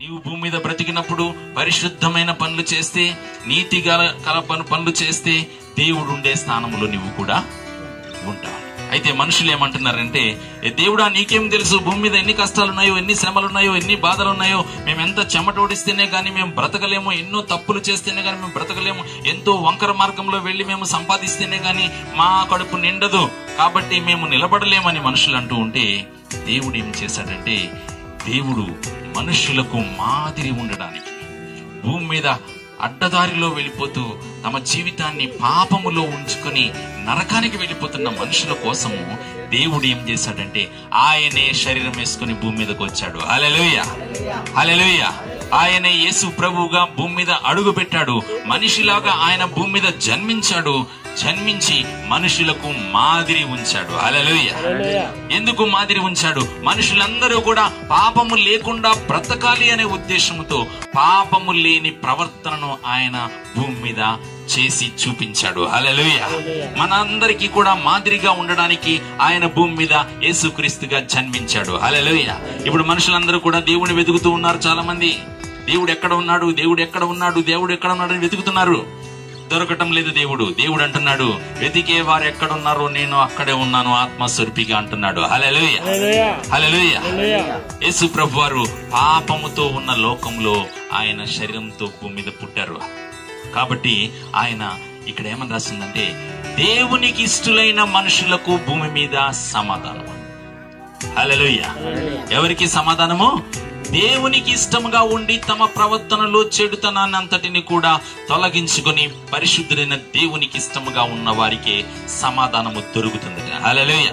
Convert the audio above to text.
నీవు భూమి మీద బ్రతికినప్పుడు పరిశుద్ధమైన పనులు చేస్తే నీతి గల కల పనులు చేస్తే దేవుడు ఉండే స్థానంలో నీవు కూడా ఉంటావు. అయితే మనుషులు ఏమంటున్నారంటే దేవుడా నీకేం తెలుసు? భూమి మీద ఎన్ని కష్టాలు ఉన్నాయో ఎన్ని శ్రమలు ఉన్నాయో ఎన్ని బాధలు ఉన్నాయో మేము ఎంత చెమట ఓడిస్తేనే కానీ మేము బ్రతకలేము ఎన్నో తప్పులు చేస్తేనే కానీ మేము బ్రతకలేము ఎంతో వంకర మార్గంలో వెళ్ళి మేము సంపాదిస్తేనే కానీ మా కడుపు నిండదు. కాబట్టి మేము నిలబడలేమని మనుషులు అంటూ ఉంటే దేవుడు ఏం చేశాడంటే దేవుడు మనుషులకు మాదిరి ఉండడానికి భూమి మీద అడ్డదారిలో వెళ్ళిపోతూ తమ జీవితాన్ని పాపములో ఉంచుకొని నరకానికి వెళ్ళిపోతున్న మనుషుల కోసము దేవుడు ఏం చేశాడంటే ఆయనే శరీరం వేసుకుని భూమి మీదకి వచ్చాడు. అలెలుయ అలెలుయ ఆయనే యేసు ప్రభువుగా భూమి మీద అడుగు పెట్టాడు మనిషిలాగా ఆయన భూమి మీద జన్మించాడు. జన్మించి మనుషులకు మాదిరి ఉంచాడు. హల్లెలూయా. ఎందుకు మాదిరి ఉంచాడు? మనుషులందరూ కూడా పాపము లేకుండా బ్రతకాలి అనే ఉద్దేశంతో పాపము లేని ప్రవర్తనను ఆయన భూమి మీద చేసి చూపించాడు. హల్లెలూయ. మనందరికీ కూడా మాదిరిగా ఉండడానికి ఆయన భూమి మీద యేసుక్రీస్తుగా జన్మించాడు. హల్లెలూయ. ఇప్పుడు మనుషులందరూ కూడా దేవుని వెతుకుతూ ఉన్నారు చాలా మంది దేవుడు ఎక్కడ ఉన్నాడు? దేవుడు ఎక్కడ ఉన్నాడు? దేవుడు ఎక్కడ ఉన్నాడు అని వెతుకుతున్నారు. దొరకటం లేదు దేవుడు. దేవుడు అంటున్నాడు వెతికే వారు ఎక్కడున్నారో నేను అక్కడే ఉన్నాను ఆత్మస్వరూపిగా అంటున్నాడు. హల్లెలూయ. హల్లెలూయ. యేసు ప్రభు వారు పాపముతో ఉన్న లోకంలో ఆయన శరీరంతో భూమి మీద పుట్టారు. కాబట్టి ఆయన ఇక్కడ ఏమని రాసిందంటే దేవునికి ఇష్టలైన మనుషులకు భూమి మీద సమాధానం. హల్లెలూయ. ఎవరికి సమాధానము? దేవునికి ఇష్టముగా ఉండి తమ ప్రవర్తనలో చెడుతనాన్ని అంతటిని కూడా తొలగించుకొని పరిశుద్ధులైన దేవునికి ఇష్టముగా ఉన్న వారికే సమాధానము దొరుకుతుంది అలలేయ